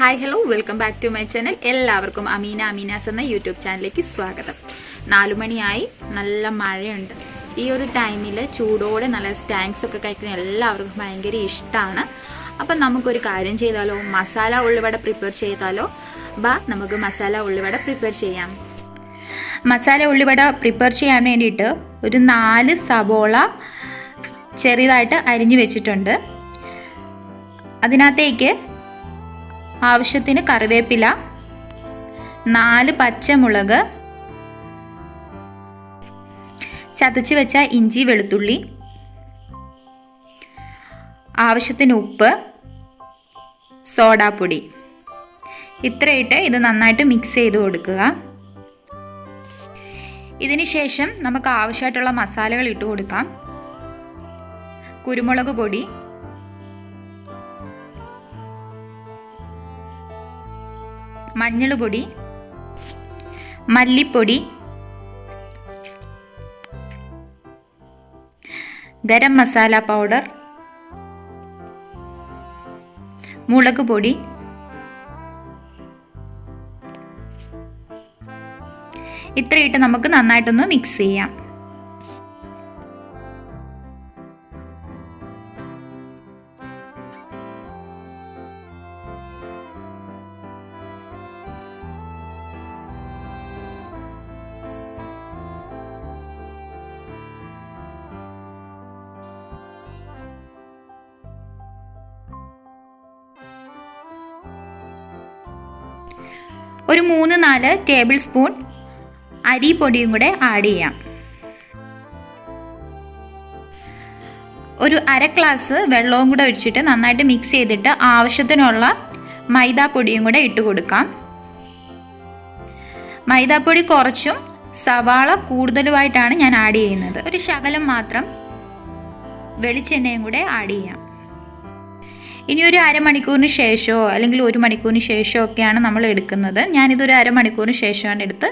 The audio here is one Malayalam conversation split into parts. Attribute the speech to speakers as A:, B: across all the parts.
A: Hi hello welcome back to my channel എല്ലാവർക്കും അമീന അമീനാസ് എന്ന യൂട്യൂബ് ചാനലിലേക്ക് സ്വാഗതം. നാലു മണിയായി. നല്ല മഴയുണ്ട്. ഈ ഒരു ടൈമിൽ ചൂടോടെ നല്ല സ്റ്റാങ്ക്സ് ഒക്കെ കഴിക്കുന്ന എല്ലാവർക്കും ഭയങ്കര ഇഷ്ടമാണ് അപ്പം നമുക്കൊരു കാര്യം ചെയ്താലോ? മസാല ഉള്ളിവട പ്രിപ്പയർ ചെയ്താലോ? ബാ നമുക്ക് മസാല ഉള്ളിവട പ്രിപ്പയർ ചെയ്യാം. മസാല ഉള്ളിവട പ്രിപ്പയർ ചെയ്യാൻ വേണ്ടിയിട്ട് ഒരു നാല് സബോള ചെറിയതായിട്ട് അരിഞ്ഞു വെച്ചിട്ടുണ്ട്. അതിനകത്തേക്ക് ആവശ്യത്തിന് കറിവേപ്പില നാല് പച്ചമുളക് ചതച്ച് വെച്ച ഇഞ്ചി വെളുത്തുള്ളി ആവശ്യത്തിന് ഉപ്പ് സോഡാപ്പൊടി. ഇത്രയിട്ട് ഇത് നന്നായിട്ട് മിക്സ് ചെയ്ത് കൊടുക്കുക. ഇതിന് ശേഷം നമുക്ക് ആവശ്യമായിട്ടുള്ള മസാലകൾ ഇട്ട് കൊടുക്കാം. കുരുമുളക് പൊടി മഞ്ഞൾ പൊടി മല്ലിപ്പൊടി ഗരം മസാല പൗഡർ മുളക് പൊടി ഇത്രയിട്ട് നമുക്ക് നന്നായിട്ടൊന്ന് മിക്സ് ചെയ്യാം. ഒരു മൂന്ന് നാല് ടേബിൾ സ്പൂൺ അരിപ്പൊടിയും കൂടെ ആഡ് ചെയ്യാം. ഒരു അര ഗ്ലാസ് വെള്ളവും കൂടെ ഒഴിച്ചിട്ട് നന്നായിട്ട് മിക്സ് ചെയ്തിട്ട് ആവശ്യത്തിനുള്ള മൈദാപ്പൊടിയും കൂടെ ഇട്ട് കൊടുക്കാം. മൈദാപ്പൊടി കുറച്ചും സവാള കൂടുതലുമായിട്ടാണ് ഞാൻ ആഡ് ചെയ്യുന്നത്. ഒരു ശകലം മാത്രം വെളിച്ചെണ്ണയും കൂടെ ആഡ് ചെയ്യാം. ഇനി ഒരു അരമണിക്കൂറിന് ശേഷമോ അല്ലെങ്കിൽ ഒരു മണിക്കൂറിന് ശേഷമോ ഒക്കെയാണ് നമ്മൾ എടുക്കുന്നത്. ഞാനിതൊരു അരമണിക്കൂറിന് ശേഷമാണ് എടുത്ത്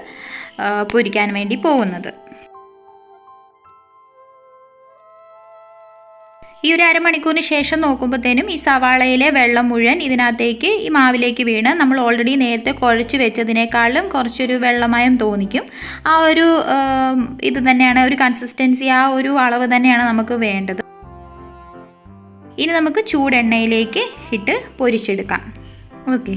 A: പൊരിക്കാൻ വേണ്ടി പോകുന്നത്. ഈ ഒരു അരമണിക്കൂറിന് ശേഷം നോക്കുമ്പോഴത്തേനും ഈ സവാളയിലെ വെള്ളം മുഴുവൻ ഇതിനകത്തേക്ക് ഈ മാവിലേക്ക് വീണ് നമ്മൾ ഓൾറെഡി നേരത്തെ കുഴച്ച് വെച്ചതിനേക്കാളും കുറച്ചൊരു വെള്ളമയം തോന്നിക്കും. ആ ഒരു ഇത് തന്നെയാണ് ഒരു കൺസിസ്റ്റൻസി ആ ഒരു അളവ് തന്നെയാണ് നമുക്ക് വേണ്ടത്. ഇനി നമുക്ക് ചൂടെണ്ണയിലേക്ക് ഇട്ട് പൊരിച്ചെടുക്കാം. ഓക്കെ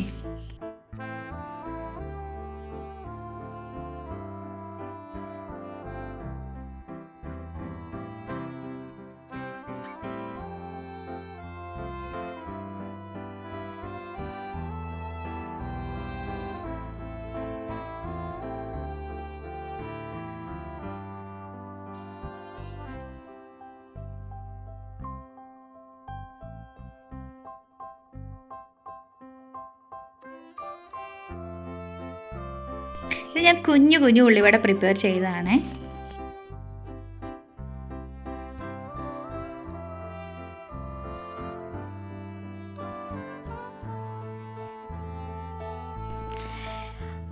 A: ഇത് ഞാൻ കുഞ്ഞു കുഞ്ഞു ഉള്ളിവട പ്രിപ്പയർ ചെയ്തതാണ്.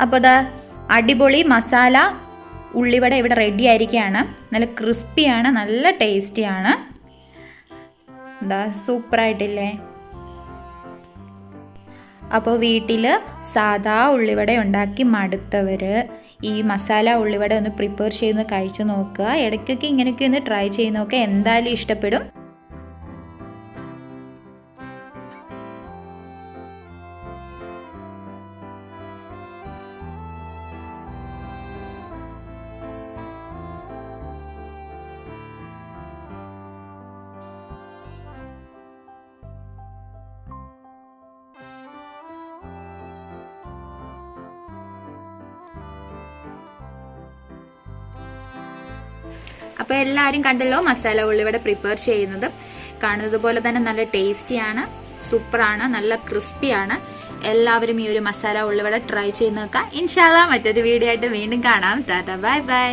A: അപ്പോൾ ദാ അടിപൊളി മസാല ഉള്ളിവട ഇവിടെ റെഡി ആയിരിക്കുകയാണ്. നല്ല ക്രിസ്പിയാണ് നല്ല ടേസ്റ്റിയാണ് എന്താ സൂപ്പറായിട്ടില്ലേ അപ്പോൾ വീട്ടിൽ സാദാ ഉള്ളിവട ഉണ്ടാക്കി മടുത്തവർ ഈ മസാല ഉള്ളിവട ഒന്ന് പ്രിപ്പയർ ചെയ്ത് കഴിച്ചു നോക്കുക. ഇടയ്ക്കൊക്കെ ഇങ്ങനെയൊക്കെ ഒന്ന് ട്രൈ ചെയ്ത് നോക്കുക. എന്തായാലും ഇഷ്ടപ്പെടും. അപ്പോൾ എല്ലാവരും കണ്ടല്ലോ മസാല ഉള്ളിവിടെ പ്രിപ്പയർ ചെയ്യുന്നത്. കാണുന്നത് പോലെ തന്നെ നല്ല ടേസ്റ്റിയാണ് സൂപ്പറാണ് നല്ല ക്രിസ്പിയാണ് എല്ലാവരും ഈ ഒരു മസാല ഉള്ളിവിടെ ട്രൈ ചെയ്ത് നോക്കാം ഇൻഷാല്ല മറ്റൊരു വീഡിയോ ആയിട്ട് വീണ്ടും കാണാം. Tata bye bye